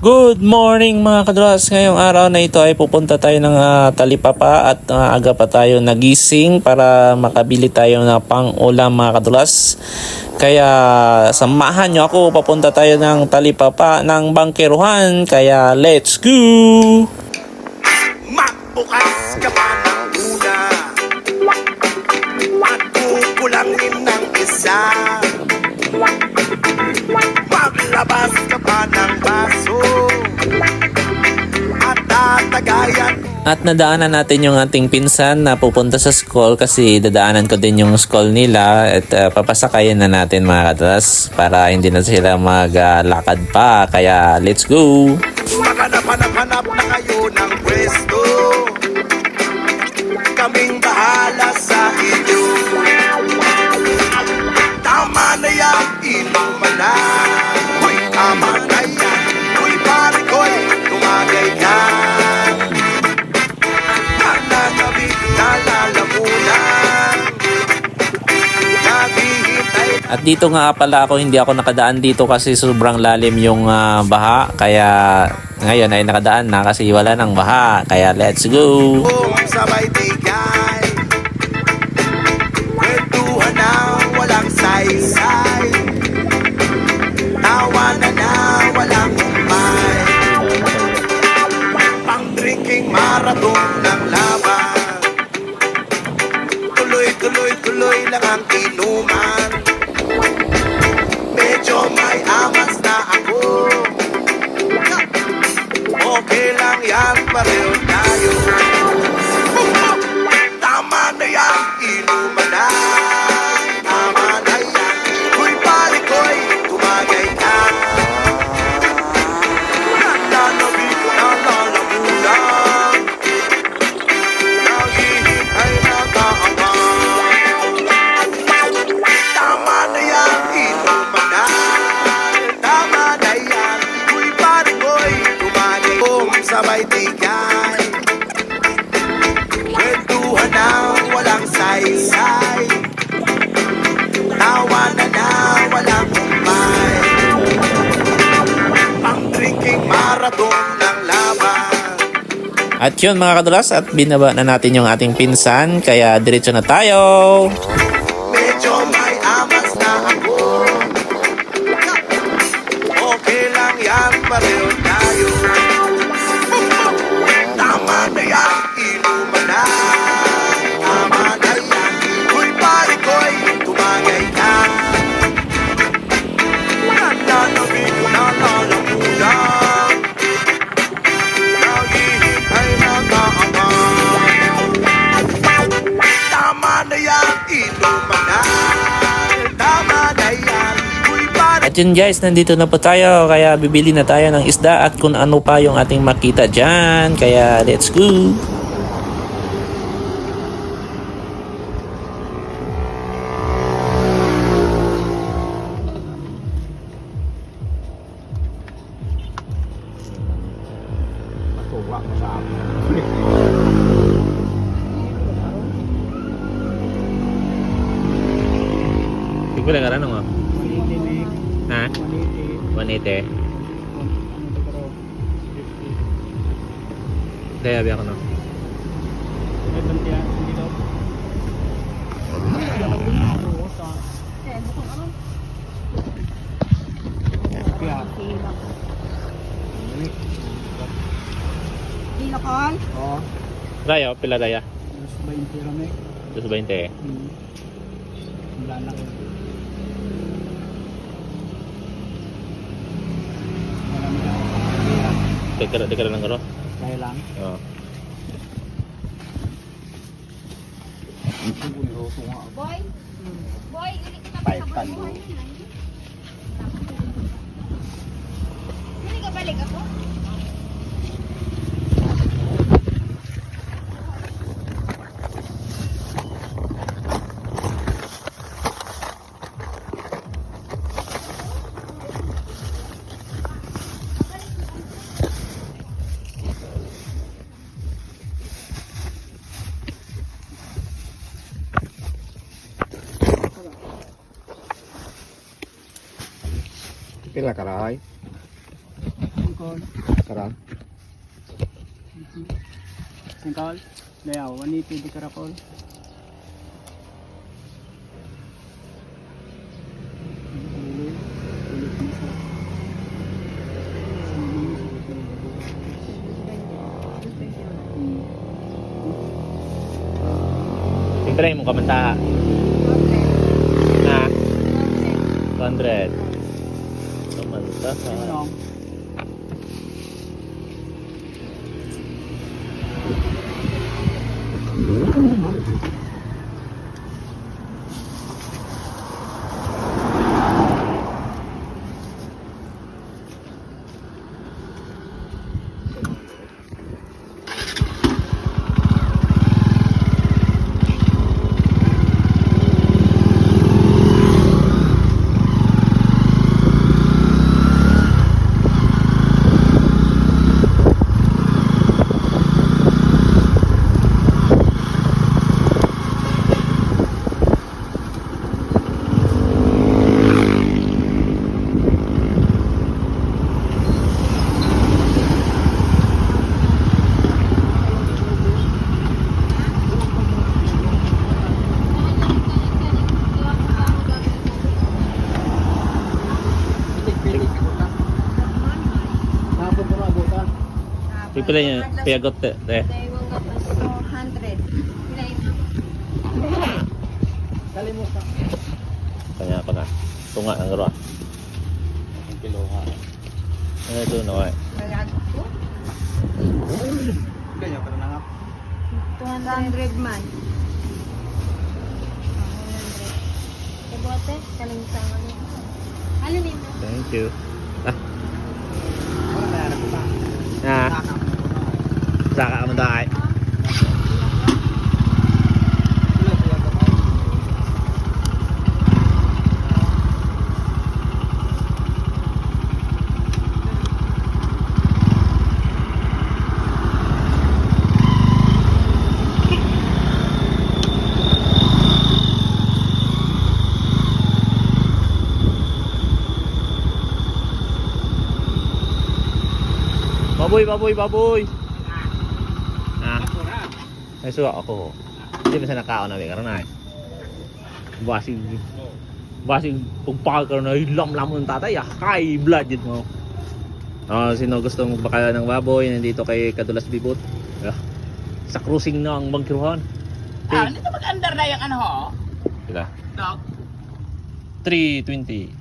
Good morning mga kadulas. Ngayong araw na ito ay pupunta tayo ng ah, talipapa at ah, aga pa tayo nagising para makabili tayo ng pang-ulam mga kadulas. Kaya samahan nyo ako, papunta tayo ng talipapa ng bangkeruhan. Kaya let's go! Magbukas ka pa ng una At kukulangin ng isa Maglabas ka pa ng baso At nadaanan natin yung ating pinsan na pupunta sa school kasi dadaanan ko din yung school nila at uh, papasakayin na natin mga kadulas para hindi na sila maglakad pa. Kaya let's go! Maghanap-hanap na kayo ng pwesto Kaming bahala sa inyo Tama na yan, inuman na At dito nga pala ako, hindi ako nakadaan dito kasi sobrang lalim yung ah, baha. Kaya ngayon ay nakadaan na kasi wala nang baha. Kaya let's go! tigay lang sabay tigay Kwentuhan na walang saysay. Tawanan na walang umay Pang drinking marathon ng laban. At yun mga kadulas, at binaba na natin yung ating pinsan. Kaya diretso na tayo! Medyo may amas na ako. Okay lang yan, pareho yun guys, nandito na po tayo. Kaya bibili na tayo ng isda at kung ano pa yung ating makita dyan. Kaya let's go! Ko lang ano mo. 180. Kaya biya ko no. Hilakon? Oo. Raya, pila raya? Mas 20 rame. 220. Hmm. Wala na ko. Wala na lang. Dekara, dekara lang karo. Kaya lang. Oo. Boy? Boy, uli ka pa sa buhay. Hindi ka balik ako? Cái là cà rồi. Cà rồi. Singkol. Dayaw, wani karakol. ini mong kamanta. nah, 200. ที่ Pipila niya. Piagot te. te. Kalimutan. Kanya ako na. Tunga ang garo. Ang kilo ha. Ano ito na kay? Ganyan pa na nga. 200 man. Kabote, kalimutan ano. Ano nito? Thank you. Ah, Wala na yan. Nakita. na. Nakaka. Saka mo dai. Wala siya ka pa. Baboy, baboy, baboy. Ah, Ako na. ay suwa ako. Hindi ba sa nakaon na karon ay. Basig basig pagpakal ka na hilam lamon ng tatay ah. High blood yun mo. Ah, sino gusto magbakala ng baboy nandito kay Kadulas Bibot. Ah, sa cruising na ang Bangkiruhan. Ah, ano ito mag-under na yung ano ho? Sila. Dog? 320.